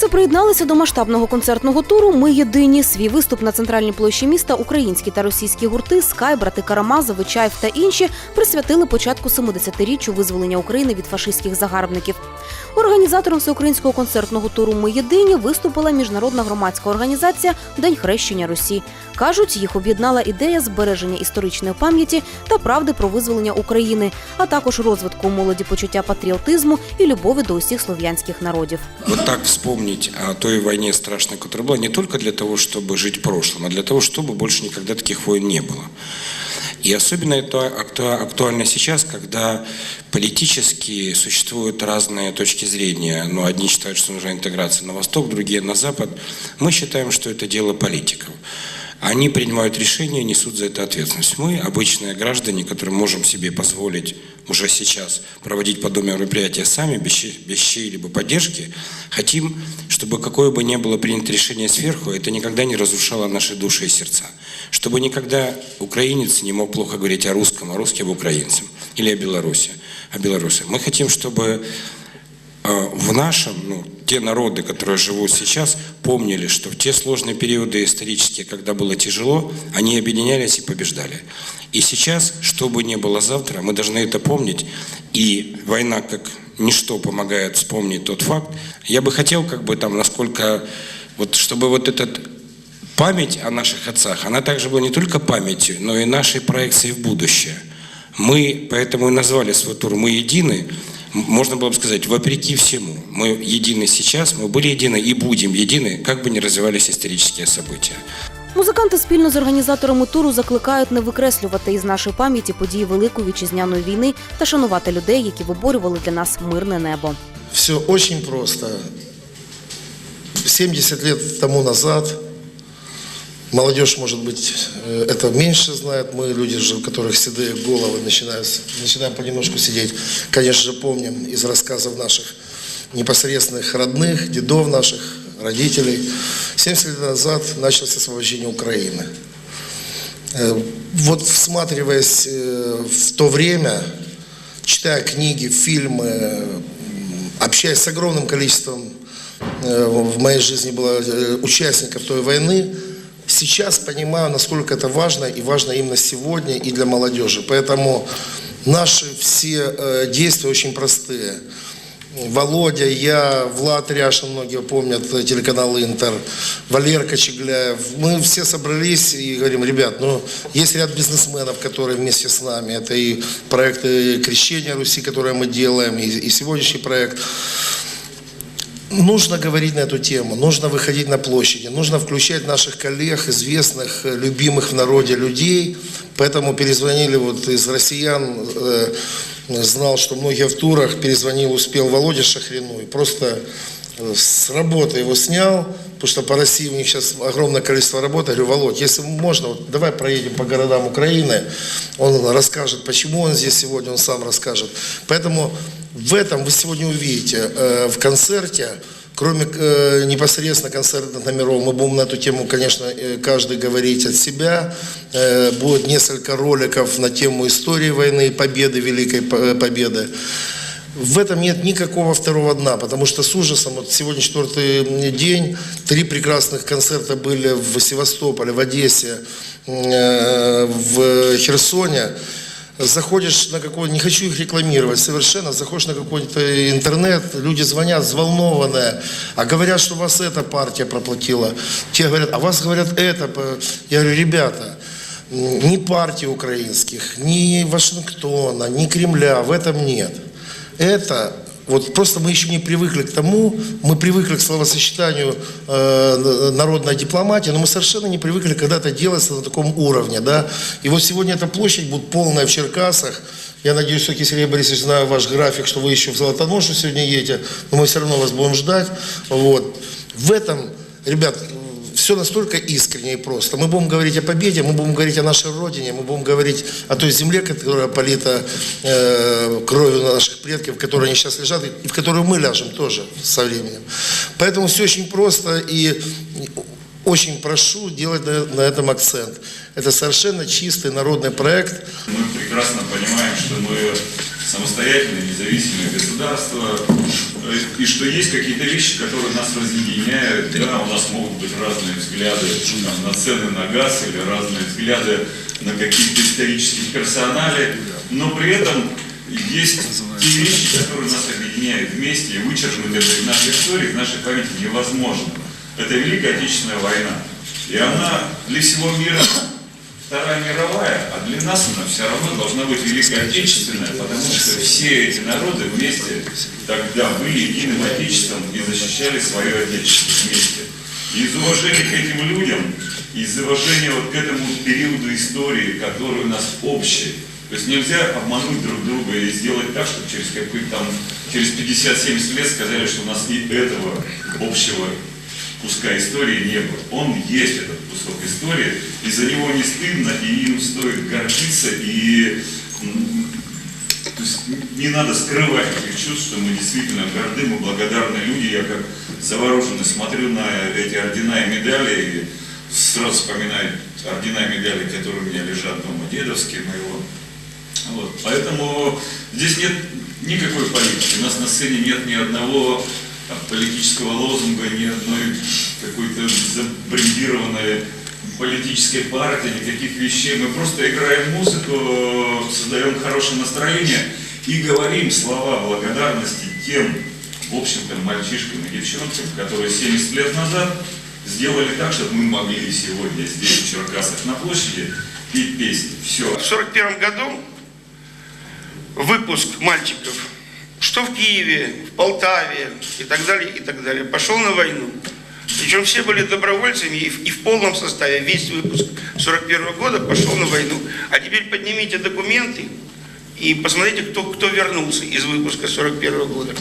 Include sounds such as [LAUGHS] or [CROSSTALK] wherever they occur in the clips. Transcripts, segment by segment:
Черкаси приєдналися до масштабного концертного туру Ми єдині. Свій виступ на центральній площі міста українські та російські гурти Скай, брати Карамазови, Чаєв та інші присвятили початку 70-річчю визволення України від фашистських загарбників. Організатором всеукраїнського концертного туру Ми єдині виступила міжнародна громадська організація День хрещення Русі. Кажуть, їх об'єднала ідея збереження історичної пам'яті та правди про визволення України, а також розвитку молоді почуття патріотизму і любові до усіх слов'янських народів. Вот так вспомнить о той войне страшной, которая была, не только для того, чтобы жить в прошлом, а для того, чтобы больше никогда таких войн не было. И особенно это акту- актуально сейчас, когда политически существуют разные точки зрения. Но одни считают, что нужна интеграция на восток, другие на запад. Мы считаем, что это дело политиков. Они принимают решения несут за это ответственность. Мы, обычные граждане, которые можем себе позволить уже сейчас проводить подобные мероприятия сами, без, без чьей-либо поддержки, хотим, чтобы какое бы ни было принято решение сверху, это никогда не разрушало наши души и сердца. Чтобы никогда украинец не мог плохо говорить о русском, а русский об украинцем. Или о Беларуси. О Беларуси. Мы хотим, чтобы э, в нашем, ну, те народы, которые живут сейчас, помнили, что в те сложные периоды исторические, когда было тяжело, они объединялись и побеждали. И сейчас, что бы ни было завтра, мы должны это помнить. И война, как ничто, помогает вспомнить тот факт. Я бы хотел, как бы там, насколько, вот, чтобы вот этот память о наших отцах, она также была не только памятью, но и нашей проекцией в будущее. Мы поэтому и назвали свой тур «Мы едины», можно было бы сказать, вопреки всему. Мы едины сейчас, мы были едины и будем едины, как бы ни развивались исторические события. Музиканти спільно з організаторами туру закликають не викреслювати із нашої пам'яті події Великої вітчизняної війни та шанувати людей, які виборювали для нас мирне небо. Все очень просто. 70 лет тому назад, Молодежь, может быть, э, это меньше знает, мы, люди, же, у которых седые головы, начинаем, начинаем понемножку сидеть, конечно же, помним из рассказов наших непосредственных родных, дедов наших, родителей. 70 лет назад началось освобождение Украины. Э, Вот всматриваясь э, в то время, читая книги, фильмы, общаясь с огромным количеством в моей жизни было участников той войны, сейчас понимаю, насколько это важно, и важно именно сегодня и для молодежи. Поэтому наши все э, действия очень простые. Володя, я, Влад Ряшин, многие помнят э, телеканал Интер, Валерка Чегляев. Мы все собрались и говорим, ребят, ну, есть ряд бизнесменов, которые вместе с нами. Это и проекты крещения Руси, которые мы делаем, и, и сегодняшний проект. Нужно говорить на эту тему, нужно выходить на площади, нужно включать наших коллег, известных, э, любимых в народе людей. Поэтому перезвонили вот из россиян, э, знал, что многие в турах, перезвонил, успел Володя Шахрину и просто э, с работы его снял, потому что по России у них сейчас огромное количество работы. Я говорю, Володь, если можно, вот давай проедем по городам Украины, он расскажет, почему он здесь сегодня, он сам расскажет. Поэтому в этом вы сегодня увидите э, в концерте, кроме э, непосредственно концертных номеров, мы будем на эту тему, конечно, э, каждый говорить от себя. Э, будет несколько роликов на тему истории войны, победы, Великой По- Победы. В этом нет никакого второго дна, потому что с ужасом, вот сегодня четвертый день, три прекрасных концерта были в Севастополе, в Одессе, э, в Херсоне. Заходишь на какой не хочу их рекламировать совершенно, заходишь на какой-то интернет, люди звонят взволнованные, а говорят, что вас эта партия проплатила. Те говорят, а вас говорят это. по-». Я говорю, ребята, ни партий украинских, ни Вашингтона, ни Кремля, в этом нет. Это вот просто мы еще не привыкли к тому, мы привыкли к словосочетанию э, народная дипломатия, но мы совершенно не привыкли, когда это делается на таком уровне, да. И вот сегодня эта площадь будет полная в Черкасах. Я надеюсь, все-таки, Сергей Борисович, знаю ваш график, что вы еще в Золотоношу сегодня едете, но мы все равно вас будем ждать. Вот. В этом, ребят, все настолько искренне и просто. Мы будем говорить о победе, мы будем говорить о нашей Родине, мы будем говорить о той земле, которая полита э, кровью наших предков, в которой они сейчас лежат, и в которую мы ляжем тоже со временем. Поэтому все очень просто и очень прошу делать на, на этом акцент. Это совершенно чистый народный проект. Мы прекрасно понимаем, что мы самостоятельное, независимое государство. И что есть какие-то вещи, которые нас разъединяют. Да, у нас могут быть разные взгляды там, на цены на газ или разные взгляды на какие-то исторические персонали, но при этом есть те вещи, которые нас объединяют вместе, и вычеркнуть это из нашей истории, из нашей памяти невозможно. Это Великая Отечественная война. И она для всего мира Вторая мировая, а для нас она все равно должна быть Великая Отечественная, потому что все эти народы вместе тогда были единым Отечеством и защищали свое Отечество вместе. Из уважения к этим людям, из уважения вот к этому периоду истории, который у нас общий, то есть нельзя обмануть друг друга и сделать так, чтобы через какой-то там, через 50-70 лет сказали, что у нас и этого общего куска истории не было. Он есть этот кусок истории, и за него не стыдно, и им стоит гордиться, и то есть не надо скрывать этих чувств, что мы действительно горды, мы благодарны люди. Я как завороженный смотрю на эти ордена и медали, и сразу вспоминаю ордена и медали, которые у меня лежат дома, дедовские моего. Вот. Поэтому здесь нет никакой политики. У нас на сцене нет ни одного там, политического лозунга, ни одной какой-то забрендированной политической партии, никаких вещей. Мы просто играем музыку, создаем хорошее настроение и говорим слова благодарности тем, в общем-то, мальчишкам и девчонкам, которые 70 лет назад сделали так, чтобы мы могли сегодня здесь, в Черкасах, на площади, петь песни. Все. В 1941 году выпуск мальчиков, что в Киеве, в Полтаве и так далее, и так далее, пошел на войну. Причем все были добровольцами и в, и в полном составе. Весь выпуск 41 года пошел на войну. А теперь поднимите документы и посмотрите, кто, кто вернулся из выпуска 41 года.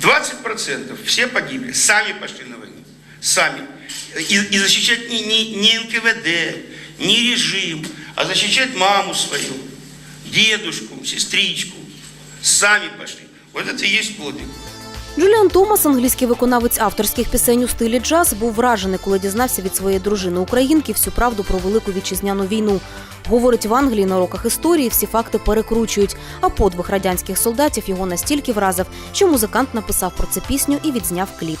20% все погибли, сами пошли на войну. Сами. И, и защищать не, не, не НКВД, не режим, а защищать маму свою, дедушку, сестричку. Сами пошли. Вот это и есть подвиг. Джуліан Томас, англійський виконавець авторських пісень у стилі джаз, був вражений, коли дізнався від своєї дружини українки всю правду про велику вітчизняну війну. Говорить, в Англії на уроках історії всі факти перекручують. А подвиг радянських солдатів його настільки вразив, що музикант написав про це пісню і відзняв кліп.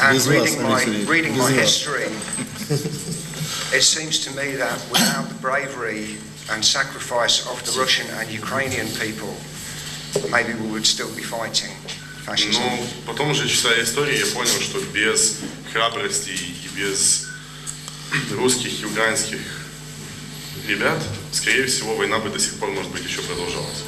and Без вас, reading my, Алексей, reading без my вас. history, it seems to me that without the bravery and sacrifice of the Russian and Ukrainian people, maybe we would still be fighting fascism. Но потом уже, читая историю, я понял, что без храбрости и без русских и украинских ребят, скорее всего, война бы до сих пор, может быть, еще продолжалась.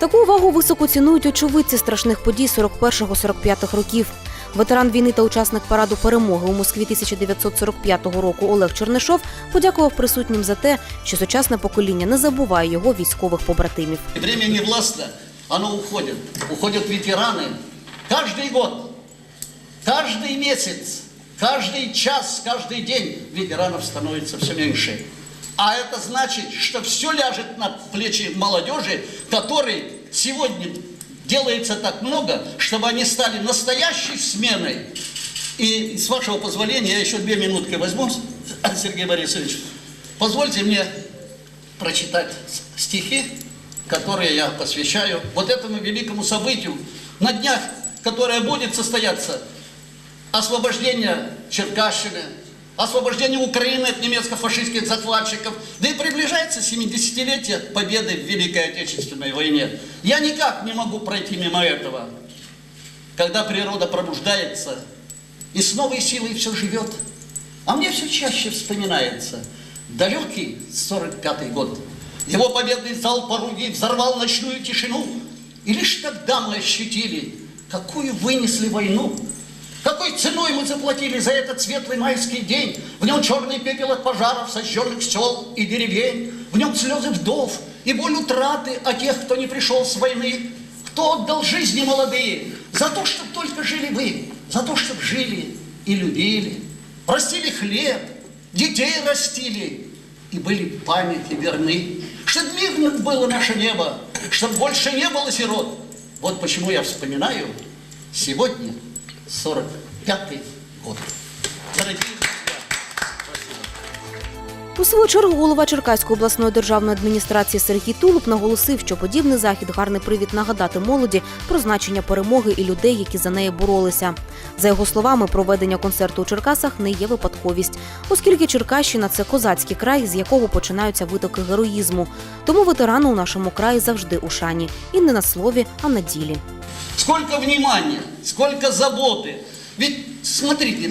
Таку увагу високо цінують очевидці страшних подій 41-45 років. Ветеран війни та учасник параду перемоги у Москві 1945 року Олег Чернишов подякував присутнім за те, що сучасне покоління не забуває його військових побратимів. Время не властно, оно уходит. Уходят ветераны. Каждый год, каждый месяц, каждый час, каждый день ветеранов становится все меньше. А это значит, что все ляжет на плечи молодежи, которой сегодня Делается так много, чтобы они стали настоящей сменой. И с вашего позволения, я еще две минутки возьму, [LAUGHS] Сергей Борисович. Позвольте мне прочитать стихи, которые я посвящаю вот этому великому событию на днях, которое будет состояться освобождение Черкащины, освобождение Украины от немецко-фашистских захватчиков, да и приближается 70-летие победы в Великой Отечественной войне. Я никак не могу пройти мимо этого. Когда природа пробуждается и с новой силой все живет, а мне все чаще вспоминается далекий 45-й год. Его победный залп орудий взорвал ночную тишину, и лишь тогда мы ощутили, какую вынесли войну, какой ценой мы заплатили за этот светлый майский день? В нем черный пепел от пожаров, сожженных сел и деревень. В нем слезы вдов и боль утраты о тех, кто не пришел с войны. Кто отдал жизни молодые за то, чтобы только жили вы, за то, чтобы жили и любили, растили хлеб, детей растили и были памяти верны. Чтобы мирным было наше небо, чтобы больше не было сирот. Вот почему я вспоминаю сегодня 45-й год. Дорогие У свою чергу голова Черкаської обласної державної адміністрації Сергій Тулуб наголосив, що подібний захід гарний привід нагадати молоді про значення перемоги і людей, які за неї боролися. За його словами, проведення концерту у Черкасах не є випадковість, оскільки Черкащина це козацький край, з якого починаються витоки героїзму. Тому ветерани у нашому краї завжди у шані і не на слові, а на ділі. Сколько внимания, сколько заботы. Ведь, смотрите,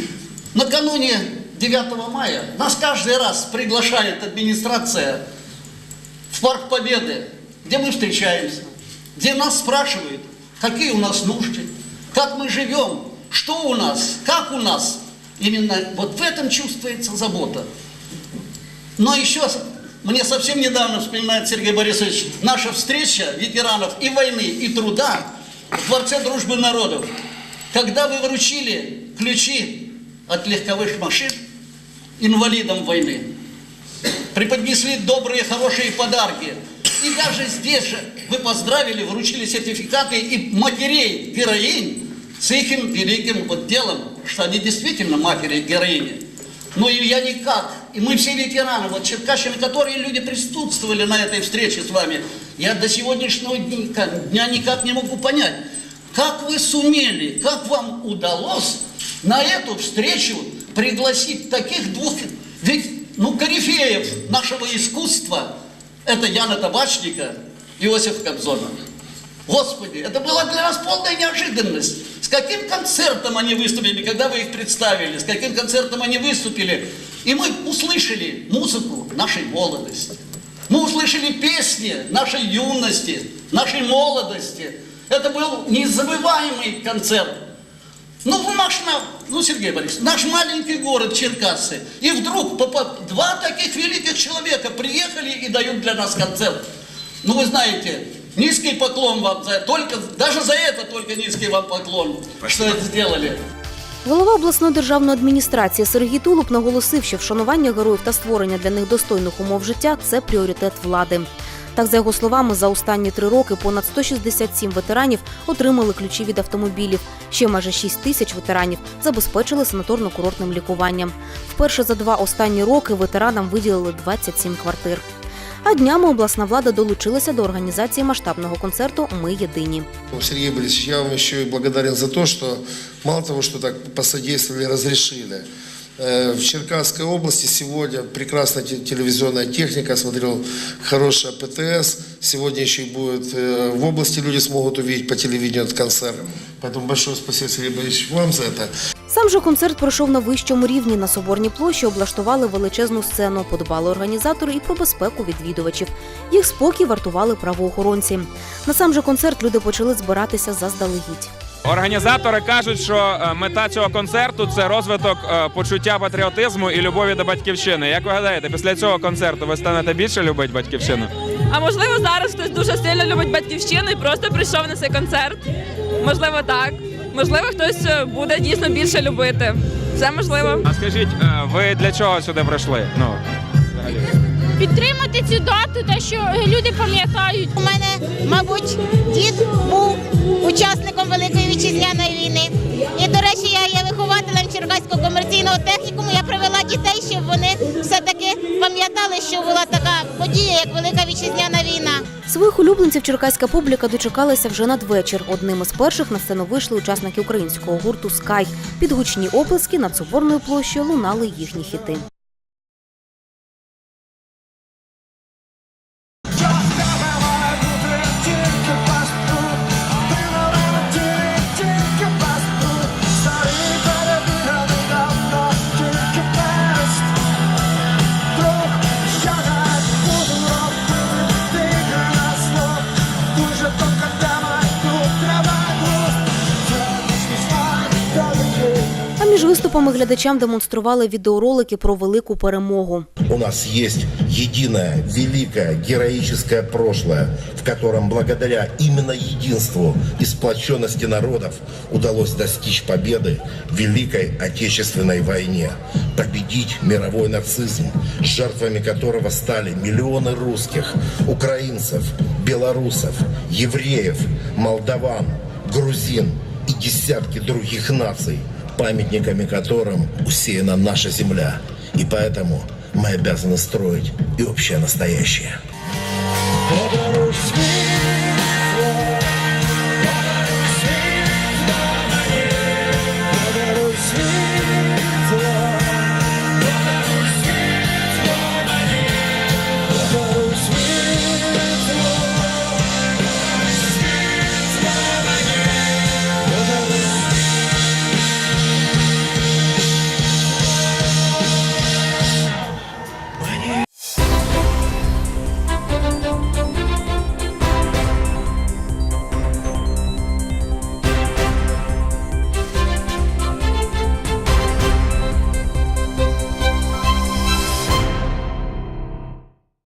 накануне 9 мая нас каждый раз приглашает администрация в Парк Победы, где мы встречаемся, где нас спрашивают, какие у нас нужды, как мы живем, что у нас, как у нас. Именно вот в этом чувствуется забота. Но еще мне совсем недавно вспоминает Сергей Борисович наша встреча ветеранов и войны, и труда в Дворце дружбы народов, когда вы вручили ключи от легковых машин инвалидам войны, преподнесли добрые, хорошие подарки. И даже здесь же вы поздравили, вручили сертификаты и матерей героинь с их великим вот делом, что они действительно матери героини. Но и я никак, и мы все ветераны, вот черкащины, которые люди присутствовали на этой встрече с вами, я до сегодняшнего дня, дня никак не могу понять, как вы сумели, как вам удалось на эту встречу пригласить таких двух, ведь, ну, корифеев нашего искусства, это Яна Табачника Иосиф Кобзона. Господи, это была для нас полная неожиданность. С каким концертом они выступили, когда вы их представили, с каким концертом они выступили. И мы услышали музыку нашей молодости. Мы услышали песни нашей юности, нашей молодости. Это был незабываемый концерт. Ну, в наш, на- ну, Сергей Борисович, наш маленький город Черкассы. И вдруг попа- два таких великих человека приехали и дают для нас концерт. Ну, вы знаете, низкий поклон вам за только, даже за это только низкий вам поклон, что это сделали. Голова обласної державної адміністрації Сергій Тулуб наголосив, що вшанування героїв та створення для них достойних умов життя це пріоритет влади. Так, за його словами, за останні три роки понад 167 ветеранів отримали ключі від автомобілів. Ще майже 6 тисяч ветеранів забезпечили санаторно-курортним лікуванням. Вперше за два останні роки ветеранам виділили 27 квартир. А днями обласна влада долучилася до організації масштабного концерту Ми єдині. Сергей Борисович, я вам еще и благодарен за то, что мало того, что так посодействовали, разрешили. Э, В Черкасской области сегодня прекрасная те- телевизионная техника, смотрел хорошая ПТС. Сегодня еще и будет э, в области люди смогут увидеть по телевидению этот концерт. Поэтому большое спасибо, Сергей Борисович, вам за это. Сам же концерт пройшов на вищому рівні. На соборній площі облаштували величезну сцену, подбали організатори і про безпеку відвідувачів. Їх спокій вартували правоохоронці. На сам же концерт люди почали збиратися заздалегідь. Організатори кажуть, що е, мета цього концерту це розвиток е, почуття патріотизму і любові до батьківщини. Як ви гадаєте, після цього концерту ви станете більше любити батьківщину? А можливо, зараз хтось дуже сильно любить батьківщину і просто прийшов на цей концерт. Можливо, так. Можливо, хтось е, буде дійсно більше любити. Все можливо. А скажіть, ви для чого сюди прийшли? Ну взагалі. Підтримати цю дату, те, що люди пам'ятають. У мене, мабуть, дід був учасником Великої вітчизняної війни. І, до речі, я є вихователем Черкаського комерційного технікуму. Я привела дітей, щоб вони все-таки пам'ятали, що була така подія, як Велика вітчизняна війна. Своїх улюбленців черкаська публіка дочекалася вже надвечір. Одним із перших на сцену вийшли учасники українського гурту Скай. Під гучні оплески над соборною площею лунали їхні хіти. Між виступами глядачам демонстрували відеоролики про велику перемогу. У нас есть единое, великое, героическое прошлое, в котором благодаря именно единству и сплоченности народов удалось достичь победы в Великой Отечественной войне, победить мировой нацизм, жертвами которого стали миллионы русских, украинцев, белорусов, евреев, молдаван, грузин и десятки других наций, памятниками которым усеяна наша земля. И поэтому мы обязаны строить и общее настоящее.